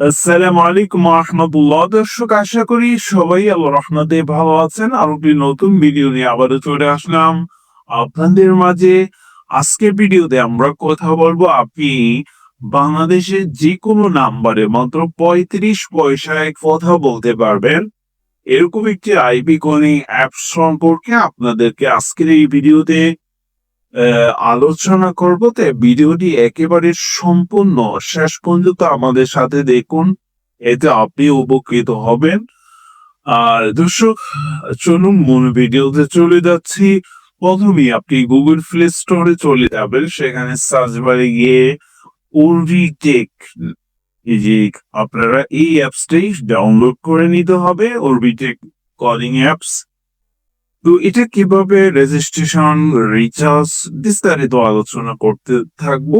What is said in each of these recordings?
আসসালামু আলাইকুম রহমতুল্লাহ। দর্শক, আশা করি সবাই আল্লাহ রহমতে ভালো আছেন। আর একটি নতুন ভিডিও নিয়ে আবারও চলে আসলাম। আপনাদের মাঝে আজকের ভিডিওতে আমরা কথা বলব আপনি বাংলাদেশের যে কোনো নাম্বারে মাত্র পঁয়ত্রিশ পয়সায় কথা বলতে পারবেন। এরকম একটি আইপি কলিং অ্যাপ সম্পর্কে আপনাদেরকে আজকের এই ভিডিওতে আলোচনা করব তাই ভিডিওটি একেবারে সম্পূর্ণ শেষ পর্যন্ত আমাদের সাথে দেখুন, এতে আপনি উপকৃত হবেন। আর দর্শক, চলুন মূল ভিডিওতে চলে যাচ্ছি। প্রথমেই আপনি গুগল প্লে স্টোরে চলে যাবেন, সেখানে সার্চ বারে গিয়ে এই যে আপনারা এই অ্যাপসটাই ডাউনলোড করে নিতে হবে ওরবিটেক কলিং অ্যাপস তো এটা কীভাবে রেজিস্ট্রেশন রিচার্জ বিস্তারিত আলোচনা করতে থাকব?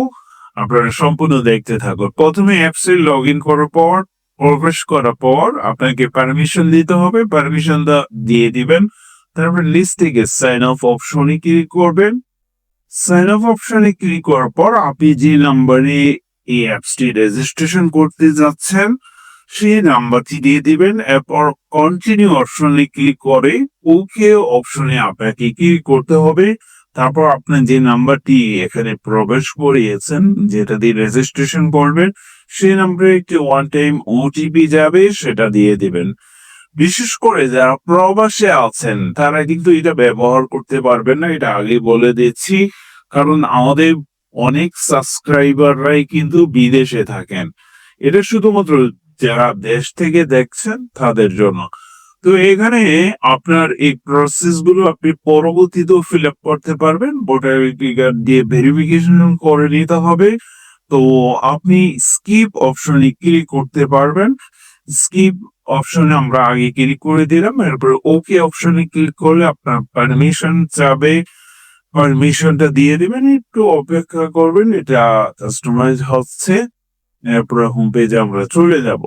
আপনারা সম্পূর্ণ দেখতে থাকুন। প্রথমে অ্যাপস অ্যাপসে লগ ইন করার পর, প্রবেশ করার পর আপনাকে পারমিশন দিতে হবে। পারমিশন দিয়ে দিবেন। তারপর লিস্ট থেকে সাইন অফ অপশনে ক্লিক করবেন। সাইন অফ অপশনে ক্লিক করার পর আপনি যে নাম্বারে এই অ্যাপসটি রেজিস্ট্রেশন করতে যাচ্ছেন সেই নাম্বারটি দিয়ে দিবেন, এরপর কন্টিনিউ অপশনে ক্লিক করে ওকে অপশনে আপনাকে ক্লিক করতে হবে। তারপর আপনি যে নাম্বারটি এখানে প্রবেশ করিয়েছেন, যেটা দিয়ে রেজিস্ট্রেশন করবেন সেই নাম্বারে একটি ওয়ান টাইম ওটিপি যাবে, সেটা দিয়ে দিবেন। বিশেষ করে যারা প্রবাসে আছেন, তারা কিন্তু এটা ব্যবহার করতে পারবেন না, এটা আগে বলে দিচ্ছি। কারণ আমাদের অনেক সাবস্ক্রাইবাররাই কিন্তু বিদেশে থাকেন। এটা শুধুমাত্র যারা দেশ থেকে দেখছেন তাদের জন্য। তো এখানে আপনার এই প্রসেসগুলো আপনি পরবর্তীতেও ফিল আপ করতে পারবেন। ভোটার কার্ড দিয়ে ভেরিফিকেশন করে নিতে হবে। তো আপনি স্কিপ অপশনে ক্লিক করতে পারবেন। স্কিপ অপশনে আমরা আগে ক্লিক করে দিলাম। এরপর ওকে অপশনে ক্লিক করলে আপনার পারমিশন চাবে পারমিশনটা দিয়ে দিবেন। একটু অপেক্ষা করবেন। এটা কাস্টমাইজ হচ্ছে। এরপরে হোম পেজে আমরা চলে যাব।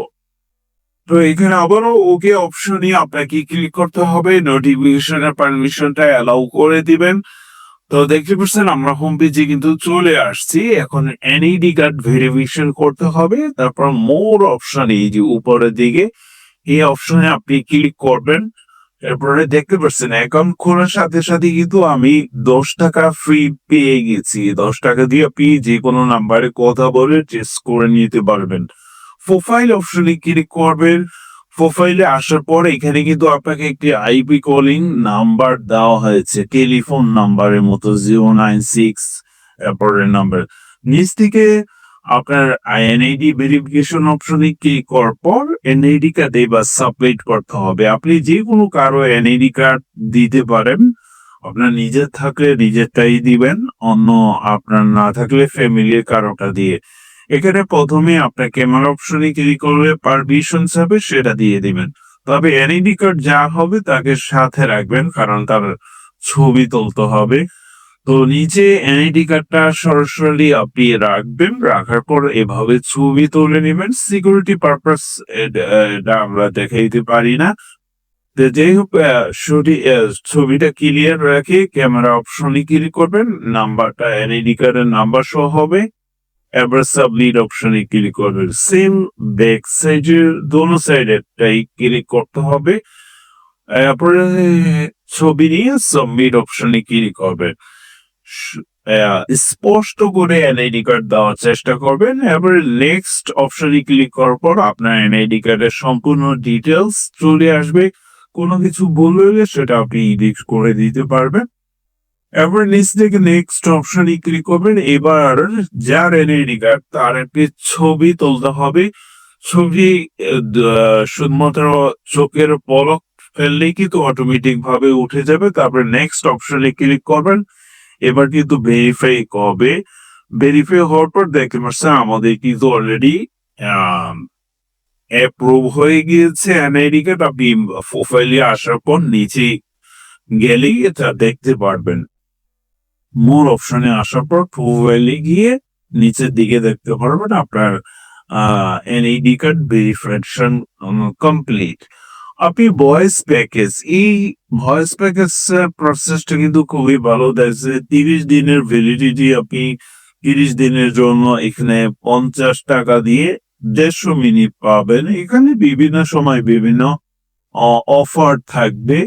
তো এখানে আবারও ওকে অপশনে আপনাকে ক্লিক করতে হবে। নোটিফিকেশনের পারমিশনটা অ্যালাউ করে দিবেন। তো দেখতে পাচ্ছেন আমরা হোম পেজে কিন্তু চলে আসছি। এখন এনইডি কার্ড ভেরিফিকেশন করতে হবে। তারপর মোর অপশন এই যে উপরের দিকে, এই অপশনে আপনি ক্লিক করবেন। এরপরে দেখতে পাচ্ছেন অ্যাকাউন্ট খোলার সাথে সাথে কিন্তু আমি দশ টাকা ফ্রি পেয়ে গেছি। দশ টাকা দিয়ে আপনি যে কোনো নাম্বারে কথা বলে টেস্ট করে নিতে পারবেন। প্রোফাইল অপশনে ক্লিক করবেন। প্রোফাইলে আসার পর এখানে কিন্তু আপনাকে একটি আইপি কলিং নাম্বার দেওয়া হয়েছে। টেলিফোন নাম্বারের মতো জিরো নাইন সিক্স এরপরের নাম্বার নিচ থেকে আপনার এনআইডি ভেরিফিকেশন অপশনে ক্লিক করার পর এনআইডি কার্ডে বা সাবমিট করতে হবে। আপনি যে কোনো কারও এনআইডি কার্ড দিতে পারেন। আপনার নিজের থাকলে নিজেরটাই দিবেন, অন্য আপনার না থাকলে ফ্যামিলির কারোটা দিয়ে। এখানে প্রথমে আপনার ক্যামেরা অপশনে ক্লিক করলে পারমিশন হবে সেটা দিয়ে দিবেন। তবে এনআইডি কার্ড যা হবে তাকে সাথে রাখবেন, কারণ তার ছবি তুলতে হবে। তো নিচে এনআইডি কার্ডটা সরাসরি আপনি রাখবেন। রাখার পর এভাবে ছবি তুলে নেবেন। সিকিউরিটি পারপাস এটা আমরা দেখাইতে পারি না। যাই হোক ছবিটা ক্লিয়ার রাখে ক্যামেরা অপশনে ক্লিক করবেন। নাম্বারটা এনআইডি কার্ডের নাম্বার সহ হবে। এবার সাবমিট অপশনে ক্লিক করবেন। সেম ব্যাক সাইডের দোনো সাইডেরটাই ক্লিক করতে হবে। এরপরে, ছবি নিয়ে সাবমিট অপশনে ক্লিক করবেন। স্পষ্ট করে এনআইডি কার্ড দেওয়ার চেষ্টা করবেন। এবার নেক্সট অপশনে ক্লিক করার পর আপনার এনআইডি কার্ডের সম্পূর্ণ ডিটেলস চলে আসবে। কোনো কিছু বললে সেটা আপনি এডিট করে দিতে পারবেন। এবার নিচ থেকে নেক্সট অপশনে ক্লিক করবেন। এবার যার এনআইডি কার্ড তার একটি ছবি তুলতে হবে। ছবি শুধুমাত্র চোখের পলক ফেললেই কিন্তু অটোমেটিক ভাবে উঠে যাবে। তারপরে নেক্সট অপশনে ক্লিক করবেন। এবার কিন্তু ভেরিফাই হবে ভেরিফাই হওয়ার পর দেখতে পাচ্ছেন আমাদের কিন্তু অলরেডি অ্যাপ্রুভ হয়ে গিয়েছে এনআইডি কার্ড আপনি প্রোফাইলে আসার পর নিচে গেলেই এটা দেখতে পারবেন। মোর অপশনে আসার পর প্রোফাইলে গিয়ে নিচের দিকে দেখতে পারবেন আপনার এনআইডি কার্ড ভেরিফিকেশন কমপ্লিট আপনি ভয়েস প্যাকেজ এই ভয়েস প্যাকেজ প্রসেসটা কিন্তু খুবই ভালো। দেখছে তিরিশ দিনের ভ্যালিডিটি আপনি তিরিশ দিনের জন্য এখানে পঞ্চাশ টাকা দিয়ে দেড়শো মিনিট পাবেন। এখানে বিভিন্ন সময় বিভিন্ন অফার থাকবে।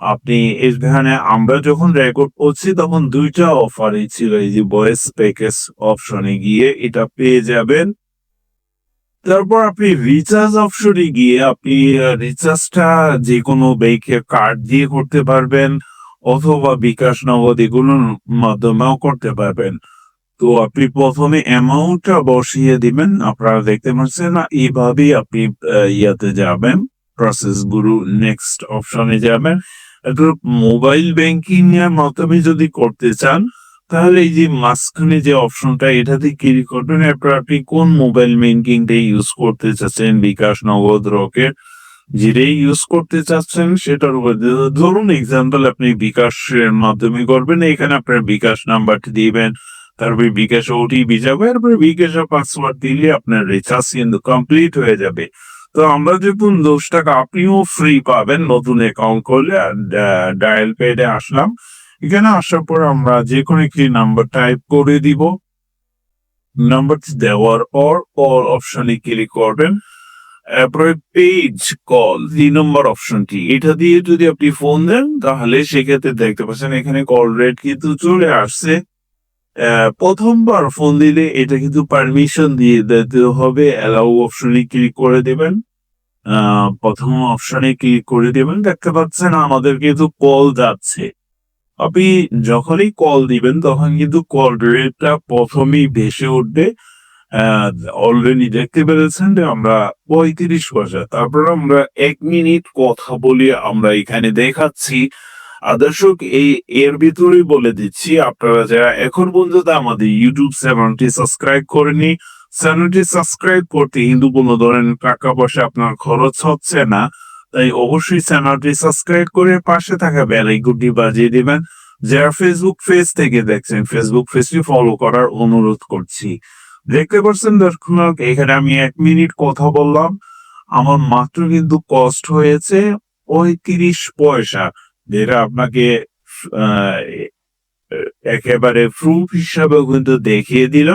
আপনি এখানে আমরা যখন রেকর্ড করছি, তখন দুইটা অফারই ছিল। এই যে ভয়েস প্যাকেজ অপশনে গিয়ে এটা পেয়ে যাবেন। তারপর আপনি রিচার্জ অপশনে গিয়ে আপনি রিচার্জটা যে কোনো ব্যাংকের কার্ড দিয়ে করতে পারবেন অথবা বিকাশ নগদ এগুলোর মাধ্যমেও করতে পারবেন। তো আপনি প্রথমে অ্যামাউন্টটা বসিয়ে দিবেন, আপনারা দেখতে পাচ্ছেন না, এইভাবেই আপনি ইয়াতে যাবেন প্রসেস গুরু নেক্সট অপশনে যাবেন। মোবাইল ব্যাংকিং এর মাধ্যমে যদি করতে চান তাহলে এই যে মাঝখানে যে অপশনটা এটাতে ক্লিক করবেন এরপর আপনি কোন মোবাইল ব্যাংকিংটা ইউজ করতে চাচ্ছেন? বিকাশ, নগদ, রকেট, যেটাই ইউজ করতে চাচ্ছেন, সেটার উপর ধরুন এক্সাম্পল আপনি বিকাশের মাধ্যমে করবেন, এখানে আপনার বিকাশ নাম্বারটি দিবেন, তারপরে বিকাশ ওটিপি যাবে এরপরে বিকাশের পাসওয়ার্ড দিলে আপনার রিচার্জ কিন্তু কমপ্লিট হয়ে যাবে। তো আমরা দেখুন, দশ টাকা আপনিও ফ্রি পাবেন নতুন অ্যাকাউন্ট করলে ডায়াল পেডে আসলাম। এখানে আসার পর আমরা যে কোনো একটি নাম্বার টাইপ করে দিব। নাম্বার দেওয়ার পর কল অপশনে ক্লিক করবেন। এরপরে পেজ কল দুই নম্বর অপশনটি এটা দিয়ে যদি আপনি ফোন দেন, তাহলে সেক্ষেত্রে দেখতে পাচ্ছেন এখানে কল রেট কিন্তু চলে আসছে। প্রথমবার ফোন দিলে এটা কিন্তু পারমিশন দিয়ে দিতে হবে। অ্যালাউ অপশনে ক্লিক করে দেবেন। প্রথম অপশনে ক্লিক করে দেবেন। দেখতে পাচ্ছেন আমাদের কিন্তু কল যাচ্ছে। আপনি যখনই কল দিবেন, তখন কিন্তু কল রেটটা প্রথমেই ভেসে উঠবে। অলরেডি দেখতে পেরেছেন যে আমরা পঁয়ত্রিশ পয়সা। তারপর আমরা এক মিনিট কথা বলি আমরা এখানে দেখাচ্ছি। আর দর্শক, এই এর ভিতরেই বলে দিচ্ছি, আপনারা যারা এখন পর্যন্ত আমাদের ইউটিউব চ্যানেলটি সাবস্ক্রাইব করেনি চ্যানেলটি সাবস্ক্রাইব করতে কিন্তু কোনো ধরনের টাকা পয়সা আপনার খরচ হচ্ছে না। তাই অবশ্যই চ্যানেলটি সাবস্ক্রাইব করে পাশে থাকা বেল আইকনটি বাজিয়ে দিবেন, যারা ফেসবুক পেজ থেকে দেখছেন ফেসবুক পেজটি ফলো করার অনুরোধ করছি। দেখতে পাচ্ছেন দর্শক, এখানে আমি এক মিনিট কথা বললাম। আমার মাত্র কিন্তু কষ্ট হয়েছে পঁয়ত্রিশ পয়সা, যেটা আপনাকে একেবারে প্রুফ হিসাবেও কিন্তু দেখিয়ে দিল।